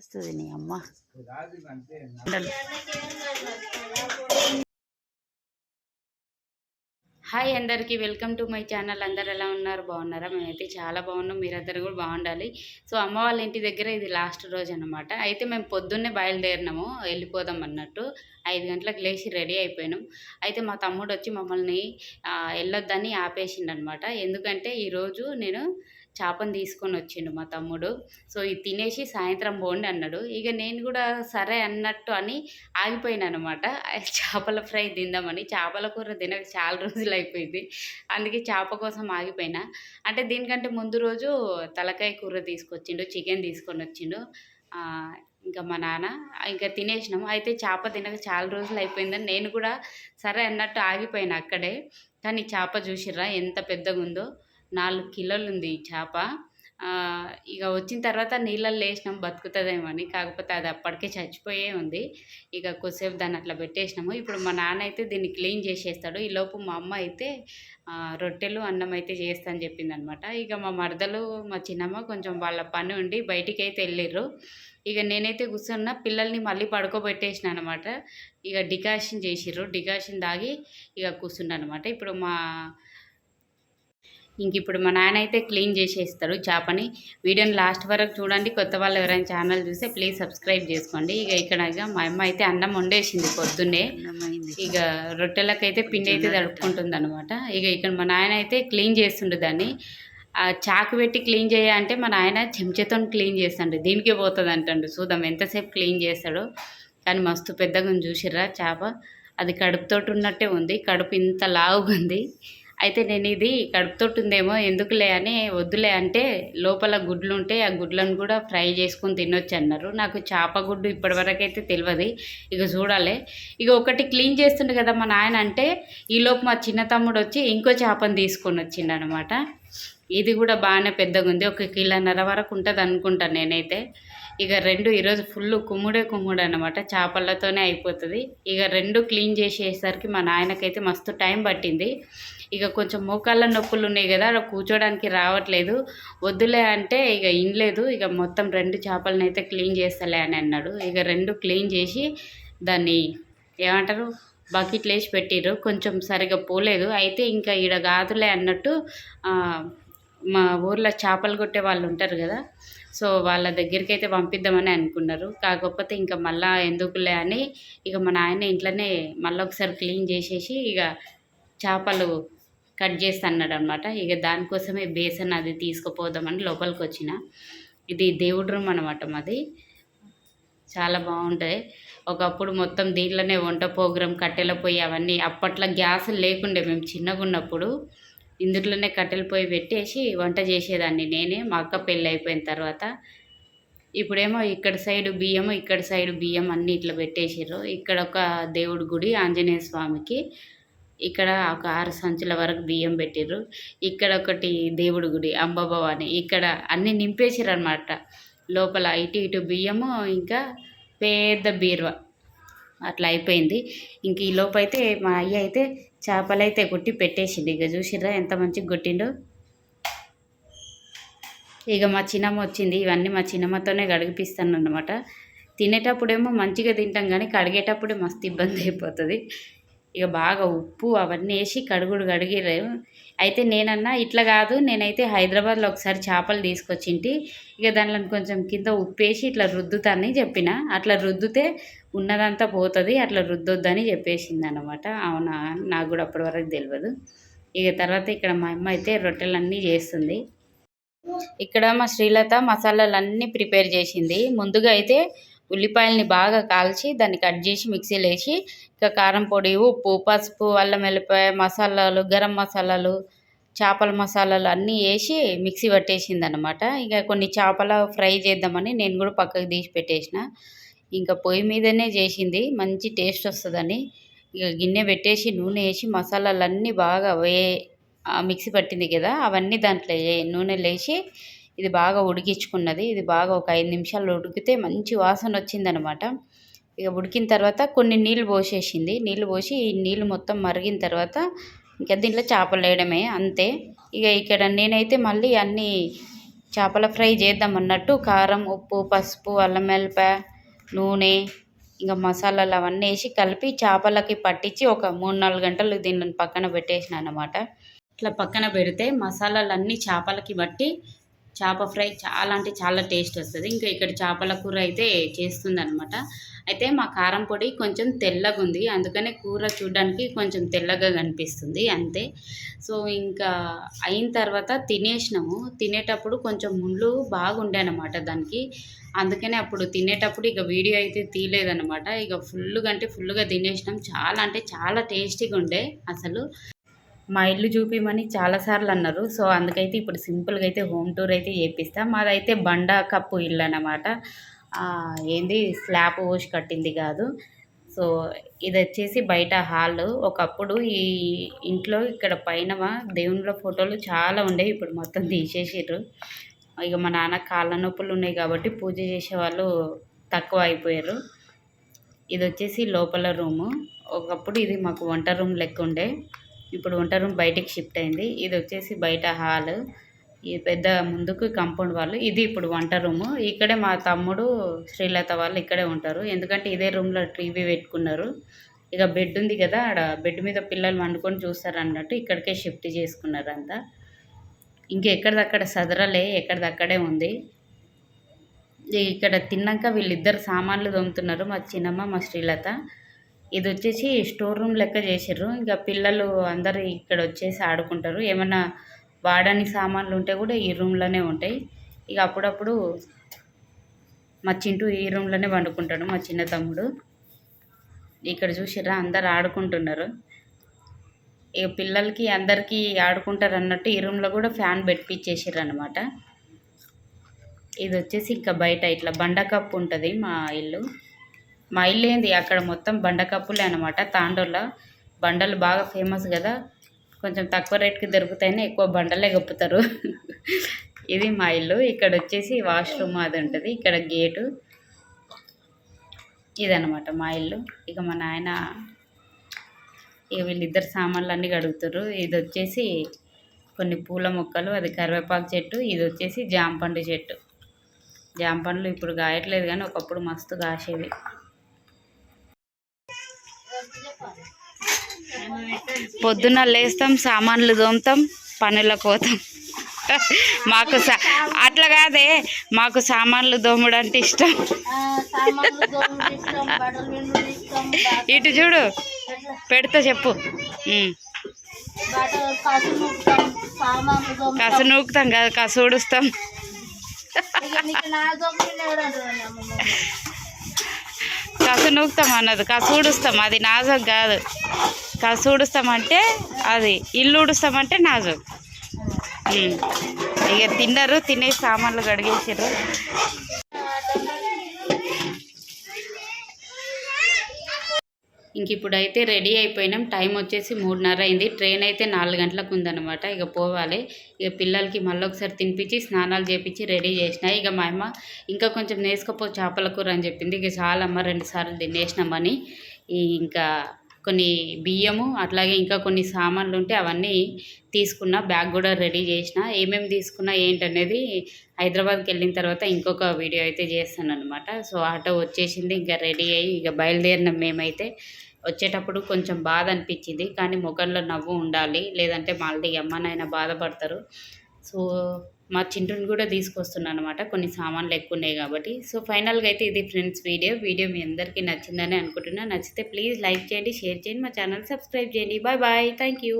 వస్తుంది నీ అమ్మ. హాయ్ అందరికీ వెల్కమ్ టు మై ఛానల్. అందరు ఎలా ఉన్నారు? బాగున్నారా? మేమైతే చాలా బాగున్నాం. మీరందరూ కూడా బాగుండాలి. సో అమ్మ వాళ్ళ ఇంటి దగ్గర ఇది లాస్ట్ రోజు అనమాట అయితే మేము పొద్దున్నే బయలుదేరినాము. వెళ్ళిపోదాం అన్నట్టు. ఐదు గంటలకు లేచి రెడీ అయిపోయినాం. అయితే మా తమ్ముడు వచ్చి మమ్మల్ని వెళ్ళొద్దని ఆపేసిండనమాట ఎందుకంటే ఈరోజు నేను చేపను తీసుకొని వచ్చిండు మా తమ్ముడు. సో ఇది తినేసి సాయంత్రం పోండి అన్నాడు. ఇక నేను కూడా సరే అన్నట్టు అని ఆగిపోయాను అనమాట చేపల ఫ్రై తిందామని చేపల కూర తినక చాలా రోజులు అయిపోయింది. అందుకే చేప కోసం ఆగిపోయినా. అంటే దీనికంటే ముందు రోజు తలకాయ కూర తీసుకొచ్చిండు చికెన్ తీసుకొని వచ్చిండు. ఇంకా మా నాన్న ఇంకా తినేసినాం అయితే చేప తినక చాలా రోజులు అయిపోయిందని నేను కూడా సరే అన్నట్టు ఆగిపోయాను అక్కడే. కానీ చేప చూసిర్రా ఎంత పెద్దగా ఉందో నాలుగు కిలోలు ఉంది ఈ చేప. ఇక వచ్చిన తర్వాత నీళ్ళల్లో వేసినాం బతుకుతుందేమో అని. కాకపోతే అది అప్పటికే చచ్చిపోయే ఉంది. ఇక కొద్దిసేపు దాన్ని అట్లా పెట్టేసినాము. ఇప్పుడు మా నాన్న అయితే దీన్ని క్లీన్ చేసేస్తాడు. ఈలోపు మా అమ్మ అయితే రొట్టెలు అన్నం అయితే చేస్తా అని చెప్పింది అనమాట ఇక మా మరదలు మా చిన్నమ్మ కొంచెం వాళ్ళ పని ఉండి బయటికి అయితే వెళ్ళిర్రు. ఇక నేనైతే కూర్చున్న పిల్లల్ని మళ్ళీ పడుకోబెట్టేసిన అనమాట ఇక డికాషన్ చేసిర్రు. డికాషన్ తాగి ఇక కూర్చున్నా అనమాట ఇప్పుడు మా ఇంక ఇప్పుడు మా నాన్న అయితే క్లీన్ చేసేస్తారు చేపని. వీడియోని లాస్ట్ వరకు చూడండి. కొత్త వాళ్ళు ఎవరైనా ఛానల్ చూస్తే ప్లీజ్ సబ్స్క్రైబ్ చేసుకోండి. ఇక ఇక్కడ ఇక మా అమ్మ అయితే అన్నం వండేసింది పొద్దున్నే. ఇక రొట్టెలకైతే పిండి అయితే తడుపుకుంటుంది అనమాట ఇక ఇక్కడ మా నాయన అయితే క్లీన్ చేస్తుండే దాన్ని. ఆ చాకు పెట్టి క్లీన్ చేయ అంటే మా నాయన చెంచాతో క్లీన్ చేస్తాడు. దీనికే పోతుంది అంటాడు చూద్దాం ఎంతసేపు క్లీన్ చేస్తాడో. కానీ మస్తు పెద్దగా చూసిర్రా చేప. అది కడుపుతోటి ఉన్నట్టే ఉంది. కడుపు ఇంత లావుగా ఉంది. అయితే నేను ఇది కడుపుతోటి ఉందేమో ఎందుకులే అని వద్దులే అంటే లోపల గుడ్లు ఉంటే ఆ గుడ్లను కూడా ఫ్రై చేసుకొని తినొచ్చు అన్నారు నాకు చేప గుడ్డు ఇప్పటివరకు అయితే తెలియదు ఇక చూడాలి. ఇక ఒకటి క్లీన్ చేస్తుండే కదా మా నాయన అంటే ఈలోపు మా చిన్న తమ్ముడు వచ్చి ఇంకో చేపను తీసుకొని వచ్చిండు అనమాట ఇది కూడా బాగానే పెద్దగా ఉంది ఒక కిలోన్నర వరకు ఉంటుంది అనుకుంటాను నేనైతే. ఇక రెండు ఈరోజు ఫుల్ కుమ్ముడే కుమ్ముడు అనమాట చేపలతోనే అయిపోతుంది. ఇక రెండు క్లీన్ చేసేసరికి మా నాయనకైతే మస్తు టైం పట్టింది. ఇక కొంచెం మోకాళ్ళ నొప్పులు ఉన్నాయి కదా అలా కూర్చోడానికి రావట్లేదు. వద్దులే అంటే ఇక ఇనలేదు. ఇక మొత్తం రెండు చేపలను అయితే క్లీన్ చేస్తలే అని అన్నాడు. ఇక రెండు క్లీన్ చేసి దాన్ని ఏమంటారు బకెట్లు వేసి పెట్టిర్రు. కొంచెం సరిగా పోలేదు. అయితే ఇంకా ఈడ కాదులే అన్నట్టు మా ఊర్లో చేపలు కొట్టే వాళ్ళు ఉంటారు కదా సో వాళ్ళ దగ్గరికి అయితే పంపిద్దామని అనుకున్నారు. కాకపోతే ఇంకా మళ్ళా ఎందుకులే అని ఇక మా నాయన ఇంట్లోనే మళ్ళీ ఒకసారి క్లీన్ చేసేసి ఇక చేపలు కట్ చేసి అన్నాడు అనమాట ఇక దానికోసమే బేసన్ అది తీసుకుపోదామని లోపలికి వచ్చిన ఇది దేవుడి రూమ్ అనమాట మాది. చాలా బాగుంటుంది. ఒకప్పుడు మొత్తం దీంట్లోనే వంట ప్రోగ్రాం కట్టెల పొయ్యి అవన్నీ అప్పట్లో గ్యాస్ లేకుండే మేము చిన్నగా ఉన్నప్పుడు ఇందులోనే కట్టెల పొయ్యి పెట్టేసి వంట చేసేదాన్ని నేనే మా అక్క పెళ్ళి అయిపోయిన తర్వాత. ఇప్పుడేమో ఇక్కడ సైడ్ బియ్యం ఇక్కడ సైడ్ బియ్యం అన్నీ ఇట్లా పెట్టేసారు ఇక్కడ ఒక దేవుడి గుడి ఆంజనేయ స్వామికి. ఇక్కడ ఒక ఆరు సంచుల వరకు బియ్యం పెట్టిర్రు. ఇక్కడ ఒకటి దేవుడి గుడి అంబభవాని. ఇక్కడ అన్నీ నింపేసారు అనమాట లోపల ఇటు ఇటు బియ్యము ఇంకా పెద్ద బీరువా. అట్లా అయిపోయింది. ఇంక ఈ లోపైతే మా అయ్య అయితే చేపలు అయితే కొట్టి పెట్టేసిండు. ఇక చూసిర్రా ఎంత మంచిగా కొట్టిండో. ఇక మా చిన్నమ్మ వచ్చింది. ఇవన్నీ మా చిన్నమ్మతోనే గడిపిస్తాను అనమాట తినేటప్పుడేమో మంచిగా తింటాం కానీ కడిగేటప్పుడే మస్తు ఇబ్బంది అయిపోతుంది. ఇక బాగా ఉప్పు అవన్నీ వేసి కడుగుడు కడిగిరే అయితే నేనన్నా ఇట్లా కాదు నేనైతే హైదరాబాద్లో ఒకసారి చేపలు తీసుకొచ్చింటి. ఇక దాంట్లో కొంచెం కింద ఉప్పు వేసి ఇట్లా రుద్దుతానని చెప్పిన. అట్లా రుద్దుతే ఉన్నదంతా పోతుంది అట్లా రుద్దొద్దని చెప్పేసింది అనమాట అవునా? నాకు కూడా అప్పటి వరకు తెలియదు ఇక తర్వాత ఇక్కడ మా అమ్మ అయితే రొట్టెలన్నీ చేస్తుంది. ఇక్కడ మా శ్రీలత మసాలాలన్నీ ప్రిపేర్ చేసింది. ముందుగా అయితే ఉల్లిపాయల్ని బాగా కాల్చి దాన్ని కట్ చేసి మిక్సీలో వేసి ఇంకా కారం పొడి ఉప్పు పసుపు అల్లం వెల్లిపాయ మసాలాలు గరం మసాలాలు చేపల మసాలాలు అన్నీ వేసి మిక్సీ పట్టేసింది అనమాట ఇక కొన్ని చేపల ఫ్రై చేద్దామని నేను కూడా పక్కకు తీసి పెట్టేసిన. ఇంకా పొయ్యి మీదనే చేసింది. మంచి టేస్ట్ వస్తుందని. ఇక గిన్నె పెట్టేసి నూనె వేసి మసాలాలన్నీ బాగా వే మిక్సీ పట్టింది కదా అవన్నీ దాంట్లో నూనె నూనెలో వేసి ఇది బాగా ఉడికించుకున్నది. ఇది బాగా ఒక ఐదు నిమిషాలు ఉడికితే మంచి వాసన వచ్చిందనమాట. ఇక ఉడికిన తర్వాత కొన్ని నీళ్ళు పోసేసింది. నీళ్ళు పోసి ఈ నీళ్ళు మొత్తం మరిగిన తర్వాత ఇంకా దీంట్లో చేపలు వేయడమే అంతే. ఇక ఇక్కడ నేనైతే మళ్ళీ అన్నీ చేపల ఫ్రై చేద్దాం అన్నట్టు కారం ఉప్పు పసుపు అల్లం వెల్లిపాయ నూనె ఇంకా మసాలాలు అవన్నీ వేసి కలిపి చేపలకి పట్టించి ఒక మూడు నాలుగు గంటలు దీన్ని పక్కన పెట్టేసిన అనమాట ఇట్లా పక్కన పెడితే మసాలాలు అన్నీ చేపలకి బట్టి చేప ఫ్రై చాలా అంటే చాలా టేస్ట్ వస్తుంది. ఇంకా ఇక్కడ చేపల కూర అయితే చేస్తుంది అనమాట అయితే మా కారం పొడి కొంచెం తెల్లగా ఉంది. అందుకనే కూర చూడడానికి కొంచెం తెల్లగా కనిపిస్తుంది. అంతే. సో ఇంకా అయిన తర్వాత తినేసినాము. తినేటప్పుడు కొంచెం ముళ్ళు బాగుండే అనమాట దానికి. అందుకనే అప్పుడు తినేటప్పుడు ఇక వీడియో అయితే తీయలేదనమాట ఇక ఫుల్గా అంటే ఫుల్గా తినేసినాం. చాలా అంటే చాలా టేస్టీగా ఉండే అసలు. మా ఇల్లు చూపిమని చాలాసార్లు అన్నారు. సో అందుకైతే ఇప్పుడు సింపుల్గా అయితే హోమ్ టూర్ అయితే చేపిస్తా. మాదైతే బండ కప్పు ఇల్లు అన్నమాట. ఏంది? స్లాబ్ పోసి కట్టింది కాదు. సో ఇది వచ్చేసి బయట హాల్. ఒకప్పుడు ఈ ఇంట్లో ఇక్కడ పైన దేవుళ్ళ ఫోటోలు చాలా ఉండేవి. ఇప్పుడు మొత్తం తీసేసారు ఇక మా నాన్న కాళ్ళ నొప్పులు ఉన్నాయి కాబట్టి పూజ చేసే వాళ్ళు తక్కువ అయిపోయారు. ఇది వచ్చేసి లోపల రూము. ఒకప్పుడు ఇది మాకు వంట రూమ్ లెక్క ఉండే. ఇప్పుడు వంట రూమ్ బయటికి షిఫ్ట్ అయింది. ఇది వచ్చేసి బయట హాల్. ఈ పెద్ద ముందుకు కాంపౌండ్ వాళ్ళు. ఇది ఇప్పుడు వంట రూము. ఇక్కడే మా తమ్ముడు శ్రీలత వాళ్ళు ఇక్కడే ఉంటారు. ఎందుకంటే ఇదే రూమ్లో టీవీ పెట్టుకున్నారు. ఇక బెడ్ ఉంది కదా ఆడ బెడ్ మీద పిల్లలు వండుకొని చూస్తారు అన్నట్టు ఇక్కడికే షిఫ్ట్ చేసుకున్నారు అంతా ఇంకెక్కడిదక్కడ సదరలే ఎక్కడిదక్కడే ఉంది. ఇక్కడ తిన్నాక వీళ్ళిద్దరు సామాన్లు తోముతున్నారు. మా చిన్నమ్మ మా శ్రీలత. ఇది వచ్చేసి స్టోర్ రూమ్ లెక్క చేసారు ఇంకా పిల్లలు అందరూ ఇక్కడ వచ్చేసి ఆడుకుంటారు. ఏమన్నా వాడని సామాన్లు ఉంటే కూడా ఈ రూమ్లోనే ఉంటాయి. ఇక అప్పుడప్పుడు మా చింటూ ఈ రూమ్లోనే వండుకుంటాడు మా చిన్న తమ్ముడు. ఇక్కడ చూసిర్రా అందరు ఆడుకుంటున్నారు. ఇక పిల్లలకి అందరికీ ఆడుకుంటారు అన్నట్టు ఈ రూమ్లో కూడా ఫ్యాన్ పెట్టించేసారు అనమాట ఇది వచ్చేసి ఇంకా బయట ఇట్లా బండ కప్పు ఉంటుంది మా ఇల్లు. మా ఇల్లు ఏంది? అక్కడ మొత్తం బండకప్పులే అనమాట తాండూరులో బండలు బాగా ఫేమస్ కదా. కొంచెం తక్కువ రేట్కి దొరుకుతాయని ఎక్కువ బండలే గొప్పుతారు ఇది మా ఇల్లు. ఇక్కడ వచ్చేసి వాష్రూమ్ అది ఉంటుంది. ఇక్కడ గేటు. ఇదనమాట మా ఇల్లు. ఇక మా నాయన ఇక వీళ్ళిద్దరు సామాన్లు అన్నీ కడుగుతారు. ఇది వచ్చేసి కొన్ని పూల మొక్కలు అది కరివేపాకు చెట్టు. ఇది వచ్చేసి జామపండు చెట్టు. జాంపండ్లు ఇప్పుడు కాయట్లేదు కానీ ఒకప్పుడు మస్తు కాసేవి. పొద్దున్న లేస్తాం సామాన్లు తోముతాం పనులకు పోతాం మాకు సా అట్లా కాదే మాకు సామాన్లు దోముడు అంటే ఇష్టం. ఇటు చూడు పెడతా చెప్పు. కసు నూకుతాం కదా కసు ఊడుస్తాం కసు నూకుతాం అన్నది కసు ఊడుస్తాం అది నాజోక్ కాదు. ఊడుస్తామంటే అది ఇల్లు ఊడుస్తామంటే నాజు. ఇక తిన్నారు తినే సామాన్లు కడిగేసారు ఇంక ఇప్పుడైతే రెడీ అయిపోయినాం. టైం వచ్చేసి మూడున్నర అయింది. ట్రైన్ అయితే నాలుగు గంటలకు ఉందన్నమాట. ఇక పోవాలి. ఇక పిల్లలకి మళ్ళీ ఒకసారి తినిపించి స్నానాలు చేపించి రెడీ చేసిన. ఇక మా అమ్మ ఇంకా కొంచెం నేసుకపో చేపల కూర అని చెప్పింది. ఇక చాలా అమ్మ రెండు సార్లు తినేసినామని ఇంకా కొన్ని బియ్యము అట్లాగే ఇంకా కొన్ని సామాన్లు ఉంటే అవన్నీ తీసుకున్న బ్యాగ్ కూడా రెడీ చేసిన. ఏమేమి తీసుకున్నా ఏంటనేది హైదరాబాద్కి వెళ్ళిన తర్వాత ఇంకొక వీడియో అయితే చేస్తాను అనమాట సో ఆటో వచ్చేసింది ఇంకా రెడీ అయ్యి ఇక బయలుదేరినాం మేమైతే. వచ్చేటప్పుడు కొంచెం బాధ అనిపించింది కానీ ముఖంలో నవ్వు ఉండాలి. లేదంటే మళ్ళీ అమ్మనైనా బాధపడతారు. సో మా చింటుని కూడా తీసుకొస్తున్నాను అనమాట కొన్ని సామాన్లు ఎక్కువ ఉన్నాయి కాబట్టి. సో ఫైనల్గా అయితే ఇది ఫ్రెండ్స్ వీడియో. వీడియో మీ అందరికీ నచ్చిందని అనుకుంటున్నా. నచ్చితే ప్లీజ్ లైక్ చేయండి షేర్ చేయండి మా ఛానల్ సబ్స్క్రైబ్ చేయండి. Bye bye. Thank you.